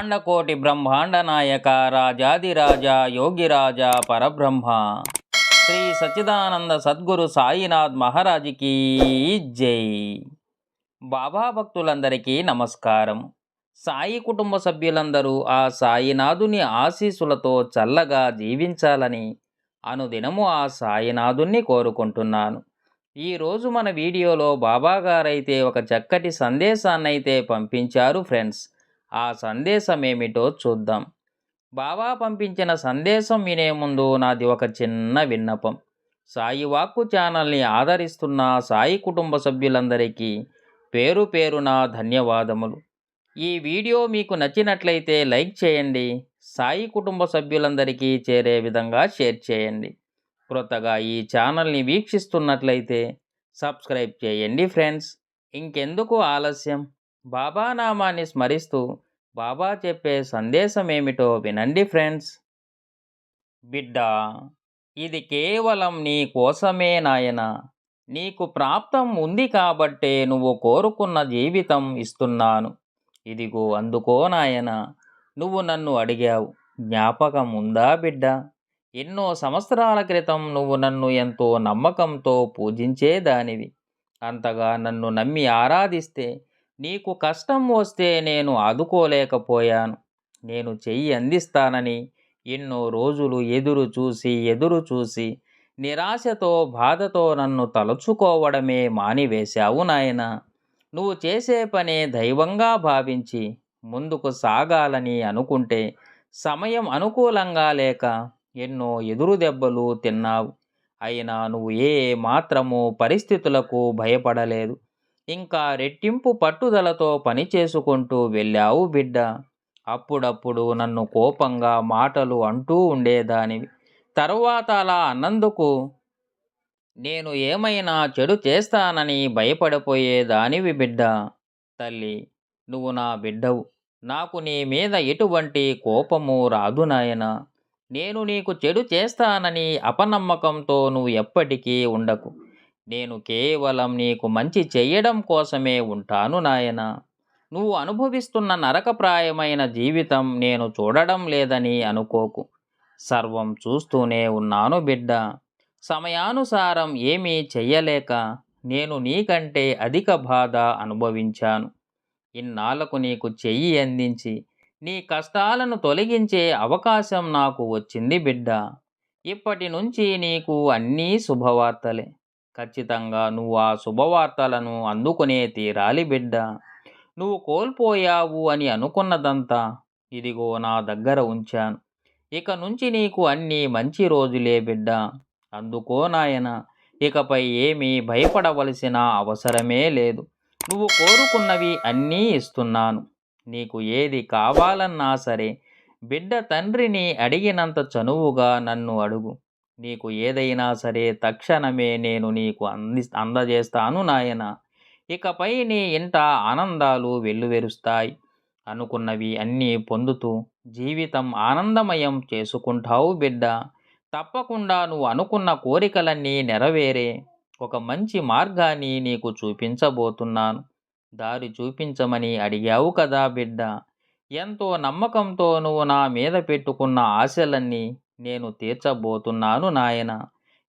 బ్రహ్మాండకోటి బ్రహ్మాండ నాయక రాజాదిరాజ యోగిరాజ పరబ్రహ్మ. శ్రీ సచ్చిదానంద సద్గురు సాయినాథ్ మహారాజుకి జై. బాబా భక్తులందరికీ నమస్కారం. సాయి కుటుంబ సభ్యులందరూ ఆ సాయినాథుని ఆశీస్సులతో చల్లగా జీవించాలని అనుదినము ఆ సాయినాథుణ్ణి కోరుకుంటున్నాను. ఈరోజు మన వీడియోలో బాబాగారైతే ఒక చక్కటి సందేశాన్నైతే పంపించారు ఫ్రెండ్స్. ఆ సందేశం ఏమిటో చూద్దాం. బాబా పంపించిన సందేశం వినే ముందు నాది ఒక చిన్న విన్నపం. సాయి వాక్కు ఛానల్ని ఆదరిస్తున్న సాయి కుటుంబ సభ్యులందరికీ పేరు పేరున ధన్యవాదములు. ఈ వీడియో మీకు నచ్చినట్లయితే లైక్ చేయండి. సాయి కుటుంబ సభ్యులందరికీ చేరే విధంగా షేర్ చేయండి. క్రొత్తగా ఈ ఛానల్ని వీక్షిస్తున్నట్లయితే సబ్స్క్రైబ్ చేయండి ఫ్రెండ్స్. ఇంకెందుకు ఆలస్యం? బాబా నామాన్ని స్మరిస్తూ బాబా చెప్పే సందేశం ఏమిటో వినండి ఫ్రెండ్స్. బిడ్డ ఇది కేవలం నీ కోసమే నాయన. నీకు ప్రాప్తం ఉంది కాబట్టే నువ్వు కోరుకున్న జీవితం ఇస్తున్నాను. ఇదిగో అందుకో నాయన నువ్వు నన్ను అడిగావు. జ్ఞాపకం ఉందా బిడ్డ? ఎన్నో సంవత్సరాల క్రితం నువ్వు నన్ను ఎంతో నమ్మకంతో పూజించేదానివి. అంతగా నన్ను నమ్మి ఆరాధిస్తే నీకు కష్టం వస్తే నేను ఆదుకోలేకపోయాను. నేను చెయ్యి అందిస్తానని ఎన్నో రోజులు ఎదురు చూసి ఎదురు చూసి నిరాశతో బాధతో నన్ను తలుచుకోవడమే మానివేశావు నాయన. నువ్వు చేసే పనే దైవంగా భావించి ముందుకు సాగాలని అనుకుంటే సమయం అనుకూలంగా లేక ఎన్నో ఎదురు దెబ్బలు తిన్నావు. అయినా నువ్వు ఏ మాత్రము పరిస్థితులకు భయపడలేదు. ఇంకా రెట్టింపు పట్టుదలతో పని చేసుకుంటూ వెళ్ళావు బిడ్డ. అప్పుడప్పుడు నన్ను కోపంగా మాటలు అంటూ ఉండేదానివి. తరువాత అలా అన్నందుకు నేను ఏమైనా చెడు చేస్తానని భయపడిపోయేదానివి బిడ్డ. తల్లి నువ్వు నా బిడ్డవు. నాకు నీ మీద ఎటువంటి కోపము రాదు నాయన. నేను నీకు చెడు చేస్తానని అపనమ్మకంతో నువ్వు ఎప్పటికీ ఉండకు. నేను కేవలం నీకు మంచి చెయ్యడం కోసమే ఉంటాను నాయన. నువ్వు అనుభవిస్తున్న నరకప్రాయమైన జీవితం నేను చూడడం లేదని అనుకోకు. సర్వం చూస్తూనే ఉన్నాను బిడ్డ. సమయానుసారం ఏమీ చెయ్యలేక నేను నీకంటే అధిక బాధ అనుభవించాను. ఇన్నాళ్ళకు నీకు చెయ్యి అందించి నీ కష్టాలను తొలగించే అవకాశం నాకు వచ్చింది బిడ్డ. ఇప్పటి నుంచి నీకు అన్నీ శుభవార్తలే. ఖచ్చితంగా నువ్వు ఆ శుభవార్తలను అందుకునే తీరాలి బిడ్డ. నువ్వు కోల్పోయావు అని అనుకున్నదంతా ఇదిగో నా దగ్గర ఉంచాను. ఇక నుంచి నీకు అన్నీ మంచి రోజులే బిడ్డ. అందుకో నాయన ఇకపై ఏమీ భయపడవలసిన అవసరమే లేదు. నువ్వు కోరుకున్నవి అన్నీ ఇస్తున్నాను. నీకు ఏది కావాలన్నా సరే బిడ్డ తండ్రిని అడిగినంత చనువుగా నన్ను అడుగు. నీకు ఏదైనా సరే తక్షణమే నేను నీకు అంది అందజేస్తాను నాయన. ఇకపై నీ ఇంట ఆనందాలు వెల్లువెరుస్తాయి. అనుకున్నవి అన్నీ పొందుతూ జీవితం ఆనందమయం చేసుకుంటావు బిడ్డ. తప్పకుండా నువ్వు అనుకున్న కోరికలన్నీ నెరవేరే ఒక మంచి మార్గాన్ని నీకు చూపించబోతున్నాను. దారి చూపించమని అడిగావు కదా బిడ్డ. ఎంతో నమ్మకంతో నువ్వు నా మీద పెట్టుకున్న ఆశలన్నీ నేను తీర్చబోతున్నాను నాయన.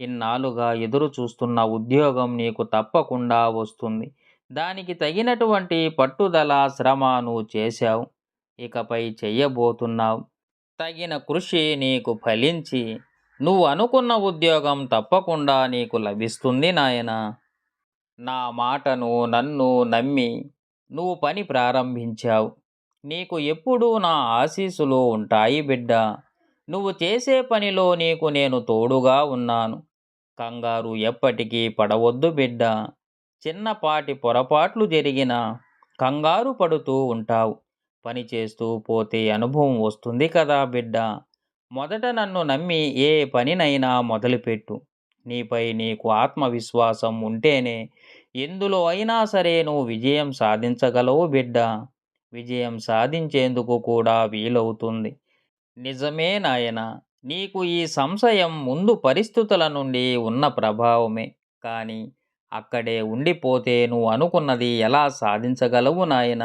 ఇన్నాళ్ళుగా ఎదురు చూస్తున్న ఉద్యోగం నీకు తప్పకుండా వస్తుంది. దానికి తగినటువంటి పట్టుదల శ్రమ నువ్వు చేశావు. ఇకపై చెయ్యబోతున్నావు. తగిన కృషి నీకు ఫలించి నువ్వు అనుకున్న ఉద్యోగం తప్పకుండా నీకు లభిస్తుంది నాయన. నా మాటను నన్ను నమ్మి నువ్వు పని ప్రారంభించావు. నీకు ఎప్పుడూ నా ఆశీస్సులు ఉంటాయి బిడ్డ. నువ్వు చేసే పనిలో నీకు నేను తోడుగా ఉన్నాను. కంగారు ఎప్పటికీ పడవద్దు బిడ్డ. చిన్నపాటి పొరపాట్లు జరిగిన కంగారు పడుతూ ఉంటావు. పని చేస్తూ పోతే అనుభవం వస్తుంది కదా బిడ్డ. మొదట నన్ను నమ్మి ఏ పనినైనా మొదలుపెట్టు. నీపై నీకు ఆత్మవిశ్వాసం ఉంటేనే ఎందులో అయినా సరే నువ్వు విజయం సాధించగలవు బిడ్డ. విజయం సాధించేందుకు కూడా వీలవుతుంది. నిజమే నాయన నీకు ఈ సంశయం ముందు పరిస్థితుల నుండి ఉన్న ప్రభావమే. కానీ అక్కడే ఉండిపోతే నువ్వు అనుకున్నది ఎలా సాధించగలవు నాయన?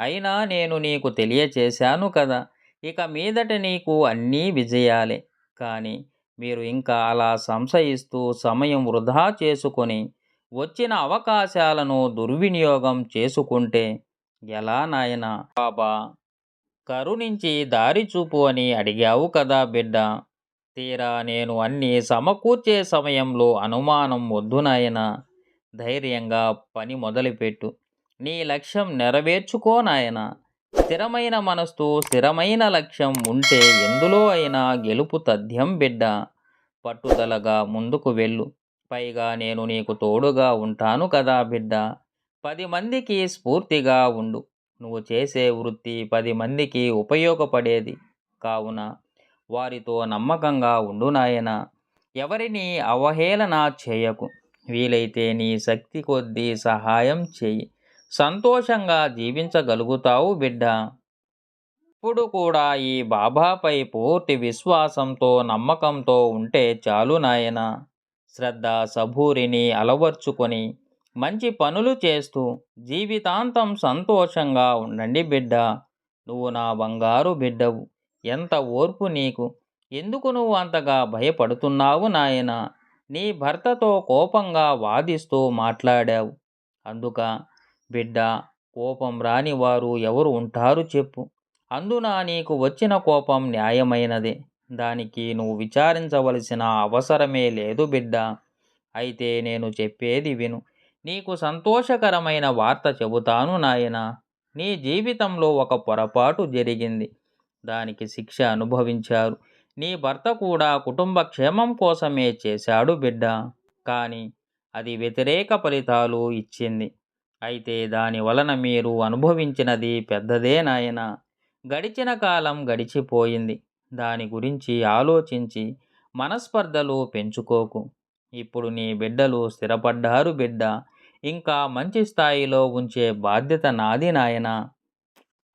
అయినా నేను నీకు తెలియచేశాను కదా ఇక మీదట నీకు అన్నీ విజయాలే. కానీ మీరు ఇంకా అలా సంశయిస్తూ సమయం వృధా చేసుకొని వచ్చిన అవకాశాలను దుర్వినియోగం చేసుకుంటే ఎలా నాయనా? బాబా కరుణించి దారి చూపు అని అడిగావు కదా బిడ్డ. తీరా నేను అన్నీ సమకూర్చే సమయంలో అనుమానం వద్దు నాయన. ధైర్యంగా పని మొదలుపెట్టు. నీ లక్ష్యం నెరవేర్చుకో నాయన. స్థిరమైన మనస్సు స్థిరమైన లక్ష్యం ఉంటే ఎందులో అయినా గెలుపు తథ్యం బిడ్డ. పట్టుదలగా ముందుకు వెళ్ళు. పైగా నేను నీకు తోడుగా ఉంటాను కదా బిడ్డ. పది మందికి స్ఫూర్తిగా ఉండు. నువ్వు చేసే వృత్తి పది మందికి ఉపయోగపడేది కావున వారితో నమ్మకంగా ఉండు నాయన. ఎవరిని అవహేళన చేయకు. వీలైతే నీ శక్తి కొద్దీ సహాయం చెయ్యి సంతోషంగా జీవించగలుగుతావు బిడ్డ. ఇప్పుడు కూడా ఈ బాబాపై పూర్తి విశ్వాసంతో నమ్మకంతో ఉంటే చాలు నాయన. శ్రద్ధ సభూరిని అలవర్చుకొని మంచి పనులు చేస్తూ జీవితాంతం సంతోషంగా ఉండండి బిడ్డ. నువ్వు నా బంగారు బిడ్డవు. ఎంత ఓర్పు నీకు. ఎందుకు నువ్వు అంతగా భయపడుతున్నావు నాయన? నీ భర్తతో కోపంగా వాదిస్తూ మాట్లాడావు. అందుక బిడ్డ కోపం రాని వారు ఎవరు ఉంటారు చెప్పు. అందున నీకు వచ్చిన కోపం న్యాయమైనదే. దానికి నువ్వు విచారించవలసిన అవసరమే లేదు బిడ్డ. అయితే నేను చెప్పేది విను. నీకు సంతోషకరమైన వార్త చెబుతాను నాయన. నీ జీవితంలో ఒక పొరపాటు జరిగింది. దానికి శిక్ష అనుభవించారు. నీ భర్త కూడా కుటుంబ క్షేమం కోసమే చేశాడు బిడ్డ. కానీ అది వ్యతిరేక ఫలితాలు ఇచ్చింది. అయితే దాని వలన మీరు అనుభవించినది పెద్దదే నాయన. గడిచిన కాలం గడిచిపోయింది. దాని గురించి ఆలోచించి మనస్పర్ధలు పెంచుకోకు. ఇప్పుడు నీ బిడ్డలు స్థిరపడ్డారు బిడ్డ. ఇంకా మంచి స్థాయిలో ఉంచే బాధ్యత నాది నాయన.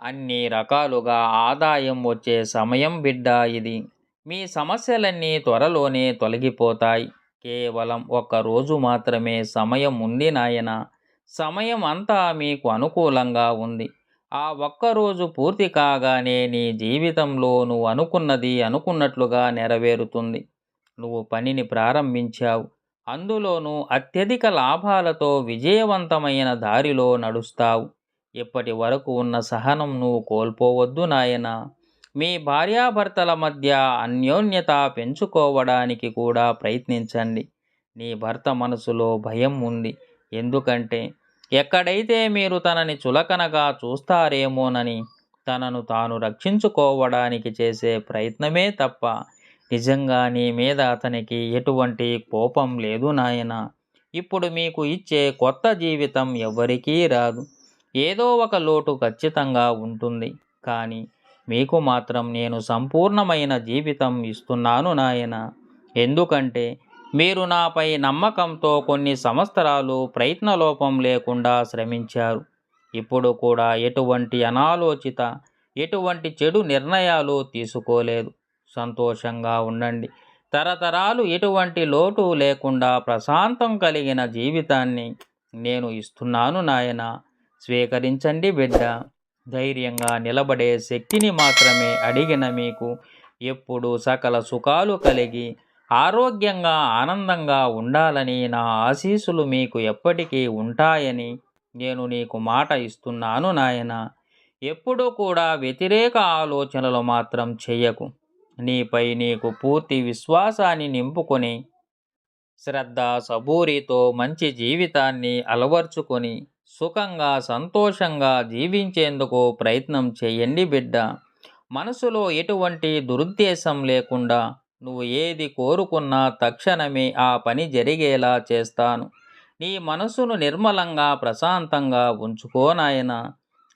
అన్ని రకాలుగా ఆదాయం వచ్చే సమయం బిడ్డ ఇది. మీ సమస్యలన్నీ త్వరలోనే తొలగిపోతాయి. కేవలం ఒక్క రోజు మాత్రమే సమయం ఉంది నాయన. సమయం అంతా మీకు అనుకూలంగా ఉంది. ఆ ఒక్కరోజు పూర్తి కాగానే నీ జీవితంలో నువ్వు అనుకున్నది అనుకున్నట్లుగా నెరవేరుతుంది. నువ్వు పనిని ప్రారంభించావు. అందులోనూ అత్యధిక లాభాలతో విజయవంతమైన దారిలో నడుస్తావు. ఇప్పటి వరకు ఉన్న సహనం నువ్వు కోల్పోవద్దు నాయన. మీ భార్యాభర్తల మధ్య అన్యోన్యత పెంచుకోవడానికి కూడా ప్రయత్నించండి. నీ భర్త మనసులో భయం ఉంది. ఎందుకంటే ఎక్కడైతే మీరు తనని చులకనగా చూస్తారేమోనని తనను తాను రక్షించుకోవడానికి చేసే ప్రయత్నమే తప్ప నిజంగా నీ మీద అతనికి ఎటువంటి కోపం లేదు నాయన. ఇప్పుడు మీకు ఇచ్చే కొత్త జీవితం ఎవరికీ రాదు. ఏదో ఒక లోటు ఖచ్చితంగా ఉంటుంది. కానీ మీకు మాత్రం నేను సంపూర్ణమైన జీవితం ఇస్తున్నాను నాయన. ఎందుకంటే మీరు నాపై నమ్మకంతో కొన్ని సంవత్సరాలు ప్రయత్నలోపం లేకుండా శ్రమించారు. ఇప్పుడు కూడా ఎటువంటి అనాలోచిత ఎటువంటి చెడు నిర్ణయాలు తీసుకోలేదు. సంతోషంగా ఉండండి. తరతరాలు ఎటువంటి లోటు లేకుండా ప్రశాంతం కలిగిన జీవితాన్ని నేను ఇస్తున్నాను నాయన. స్వీకరించండి బిడ్డ. ధైర్యంగా నిలబడే శక్తిని మాత్రమే అడిగిన మీకు ఎప్పుడు సకల సుఖాలు కలిగి ఆరోగ్యంగా ఆనందంగా ఉండాలని నా ఆశీస్సులు మీకు ఎప్పటికీ ఉంటాయని నేను నీకు మాట ఇస్తున్నాను నాయన. ఎప్పుడూ కూడా వ్యతిరేక ఆలోచనలు మాత్రం చెయ్యకు నీపై నీకు పూర్తి విశ్వాసాన్ని నింపుకొని శ్రద్ధ సబూరితో మంచి జీవితాన్ని అలవర్చుకొని సుఖంగా సంతోషంగా జీవించేందుకు ప్రయత్నం చేయండి బిడ్డ. మనసులో ఎటువంటి దురుద్దేశం లేకుండా నువ్వు ఏది కోరుకున్నా తక్షణమే ఆ పని జరిగేలా చేస్తాను. నీ మనసును నిర్మలంగా ప్రశాంతంగా ఉంచుకోనాయన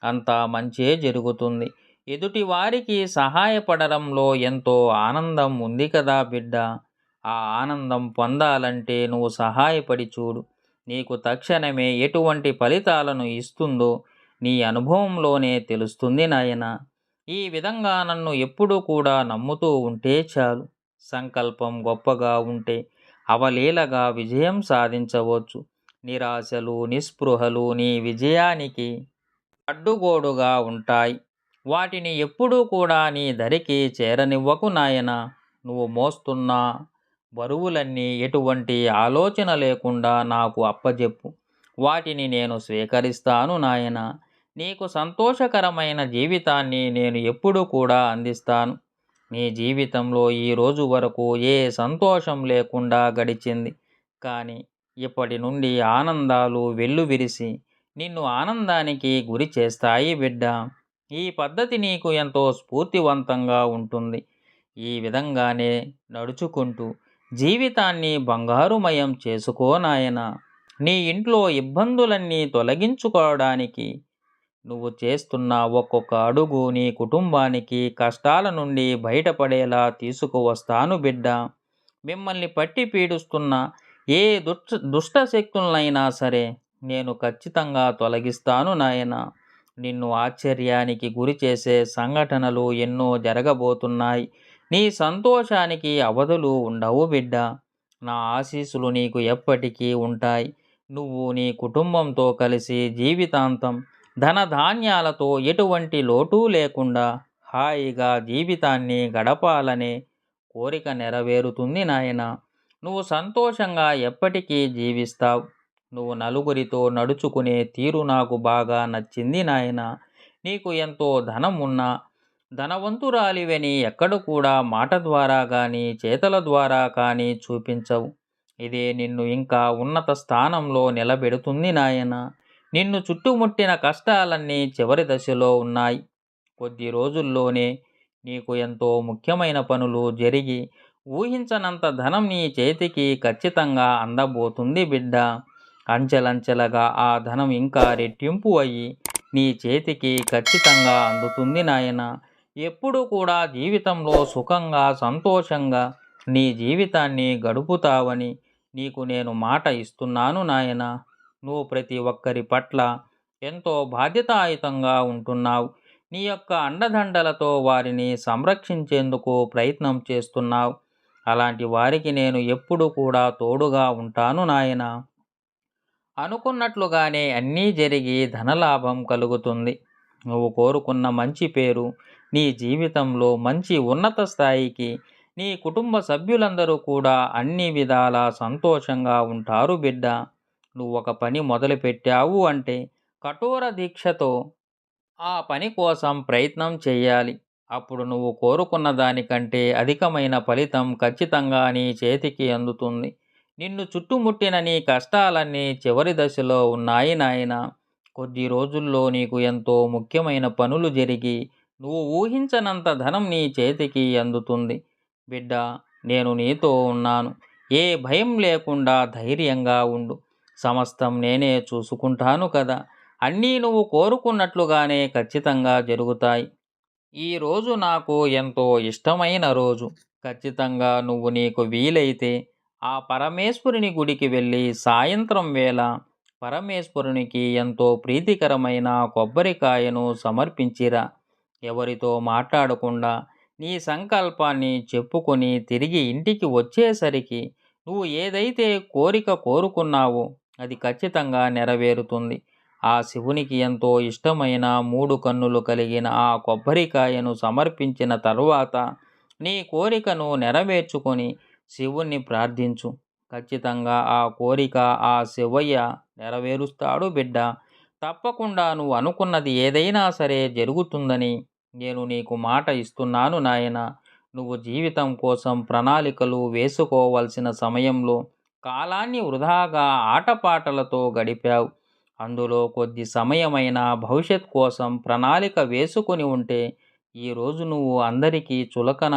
అంతా మంచే జరుగుతుంది. ఎదుటి వారికి సహాయపడడంలో ఎంతో ఆనందం ఉంది కదా బిడ్డ. ఆ ఆనందం పొందాలంటే నువ్వు సహాయపడి చూడు. నీకు తక్షణమే ఎటువంటి ఫలితాలను ఇస్తుందో నీ అనుభవంలోనే తెలుస్తుంది నాయన. ఈ విధంగా నన్ను ఎప్పుడూ కూడా నమ్ముతూ ఉంటే చాలు. సంకల్పం గొప్పగా ఉంటే అవలీలగా విజయం సాధించవచ్చు. నిరాశలు నిస్పృహలు నీ విజయానికి అడ్డుగోడుగా ఉంటాయి. వాటిని ఎప్పుడూ కూడా నీ దరికి చేరనివ్వకు నాయన. నువ్వు మోస్తున్న బరువులన్నీ ఎటువంటి ఆలోచన లేకుండా నాకు అప్పజెప్పు. వాటిని నేను స్వీకరిస్తాను నాయన. నీకు సంతోషకరమైన జీవితాన్ని నేను ఎప్పుడూ కూడా అందిస్తాను. నీ జీవితంలో ఈ రోజు వరకు ఏ సంతోషం లేకుండా గడిచింది. కానీ ఇప్పటి నుండి ఆనందాలు వెల్లువిరిసి నిన్ను ఆనందానికి గురి చేస్తాయి బిడ్డ. ఈ పద్ధతి నీకు ఎంతో స్ఫూర్తివంతంగా ఉంటుంది. ఈ విధంగానే నడుచుకుంటూ జీవితాన్ని బంగారుమయం చేసుకో నాయన. నీ ఇంట్లో ఇబ్బందులన్నీ తొలగించుకోవడానికి నువ్వు చేస్తున్న ఒక్కొక్క అడుగు నీ కుటుంబానికి కష్టాల నుండి బయటపడేలా తీసుకువస్తాను బిడ్డ. మిమ్మల్ని పట్టి పీడిస్తున్న ఏ దుష్ట దుష్టశక్తులనైనా సరే నేను ఖచ్చితంగా తొలగిస్తాను నాయనా. నిన్ను ఆశ్చర్యానికి గురి చేసే సంఘటనలు ఎన్నో జరగబోతున్నాయి. నీ సంతోషానికి అవధులు ఉండవు బిడ్డ. నా ఆశీస్సులు నీకు ఎప్పటికీ ఉంటాయి. నువ్వు నీ కుటుంబంతో కలిసి జీవితాంతం ధనధాన్యాలతో ఎటువంటి లోటు లేకుండా హాయిగా జీవితాన్ని గడపాలనే కోరిక నెరవేరుతుంది నాయన. నువ్వు సంతోషంగా ఎప్పటికీ జీవిస్తావు. నువ్వు నలుగురితో నడుచుకునే తీరు నాకు బాగా నచ్చింది నాయన. నీకు ఎంతో ధనం ఉన్నా ధనవంతురాలివని ఎక్కడ కూడా మాట ద్వారా కానీ చేతల ద్వారా కానీ చూపించవు. ఇదే నిన్ను ఇంకా ఉన్నత స్థానంలో నిలబెడుతుంది నాయన. నిన్ను చుట్టుముట్టిన కష్టాలన్నీ చివరి దశలో ఉన్నాయి. కొద్ది రోజుల్లోనే నీకు ఎంతో ముఖ్యమైన పనులు జరిగి ఊహించనంత ధనం నీ చేతికి ఖచ్చితంగా అందబోతుంది బిడ్డ. అంచెలంచెలగా ఆ ధనం ఇంకా రెట్టింపు అయ్యి నీ చేతికి ఖచ్చితంగా అందుతుంది నాయన. ఎప్పుడు కూడా జీవితంలో సుఖంగా సంతోషంగా నీ జీవితాన్ని గడుపుతావని నీకు నేను మాట ఇస్తున్నాను నాయన. నువ్వు ప్రతి ఒక్కరి పట్ల ఎంతో బాధ్యతాయుతంగా ఉంటున్నావు. నీ యొక్క అండదండలతో వారిని సంరక్షించేందుకు ప్రయత్నం చేస్తున్నావు. అలాంటి వారికి నేను ఎప్పుడు కూడా తోడుగా ఉంటాను నాయన. అనుకున్నట్లుగానే అన్నీ జరిగి ధనలాభం కలుగుతుంది. నువ్వు కోరుకున్న మంచి పేరు నీ జీవితంలో మంచి ఉన్నత స్థాయికి నీ కుటుంబ సభ్యులందరూ కూడా అన్ని విధాలా సంతోషంగా ఉంటారు బిడ్డ. నువ్వు ఒక పని మొదలుపెట్టావు అంటే కఠోర దీక్షతో ఆ పని కోసం ప్రయత్నం చేయాలి. అప్పుడు నువ్వు కోరుకున్న దానికంటే అధికమైన ఫలితం ఖచ్చితంగా నీ చేతికి అందుతుంది. నిన్ను చుట్టుముట్టిన నీ కష్టాలన్నీ చివరి దశలో ఉన్నాయి నాయన. కొద్ది రోజుల్లో నీకు ఎంతో ముఖ్యమైన పనులు జరిగి నువ్వు ఊహించనంత ధనం నీ చేతికి అందుతుంది. బిడ్డ నేను నీతో ఉన్నాను. ఏ భయం లేకుండా ధైర్యంగా ఉండు. సమస్తం నేనే చూసుకుంటాను కదా. అన్నీ నువ్వు కోరుకున్నట్లుగానే ఖచ్చితంగా జరుగుతాయి. ఈ రోజు నాకు ఎంతో ఇష్టమైన రోజు. ఖచ్చితంగా నువ్వు నీకు వీలైతే ఆ పరమేశ్వరుని గుడికి వెళ్ళి సాయంత్రం వేళ పరమేశ్వరునికి ఎంతో ప్రీతికరమైన కొబ్బరికాయను సమర్పించిరా. ఎవరితో మాట్లాడకుండా నీ సంకల్పాన్ని చెప్పుకొని తిరిగి ఇంటికి వచ్చేసరికి నువ్వు ఏదైతే కోరిక కోరుకున్నావో అది ఖచ్చితంగా నెరవేరుతుంది. ఆ శివునికి ఎంతో ఇష్టమైన మూడు కన్నులు కలిగిన ఆ కొబ్బరికాయను సమర్పించిన తరువాత నీ కోరికను నెరవేర్చుకొని శివుణ్ణి ప్రార్థించు. ఖచ్చితంగా ఆ కోరిక ఆ శివయ్య నెరవేరుస్తాడు బిడ్డ. తప్పకుండా నువ్వు అనుకున్నది ఏదైనా సరే జరుగుతుందని నేను నీకు మాట ఇస్తున్నాను నాయన. నువ్వు జీవితం కోసం ప్రణాళికలు వేసుకోవలసిన సమయంలో కాలాన్ని వృధాగా ఆటపాటలతో గడిపావు. అందులో కొద్ది సమయమైన భవిష్యత్ కోసం ప్రణాళిక వేసుకొని ఉంటే ఈరోజు నువ్వు అందరికీ చులకన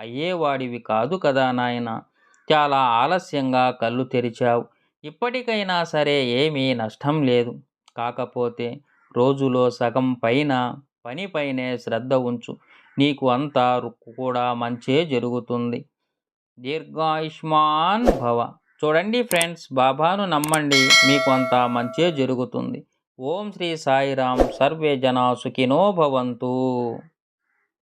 అయ్యేవాడివి కాదు కదా నాయన? చాలా ఆలస్యంగా కళ్ళు తెరిచావు. ఇప్పటికైనా సరే ఏమీ నష్టం లేదు. కాకపోతే రోజులో సగం పైన పనిపైనే శ్రద్ధ ఉంచు. నీకు అంతా కూడా మంచే జరుగుతుంది. దీర్ఘాయుష్మాన్ భవ. చూడండి ఫ్రెండ్స్ బాబాను నమ్మండి మీకు అంతా మంచే జరుగుతుంది. ఓం శ్రీ సాయిరాం. సర్వే జనా సుఖినో భవంతు.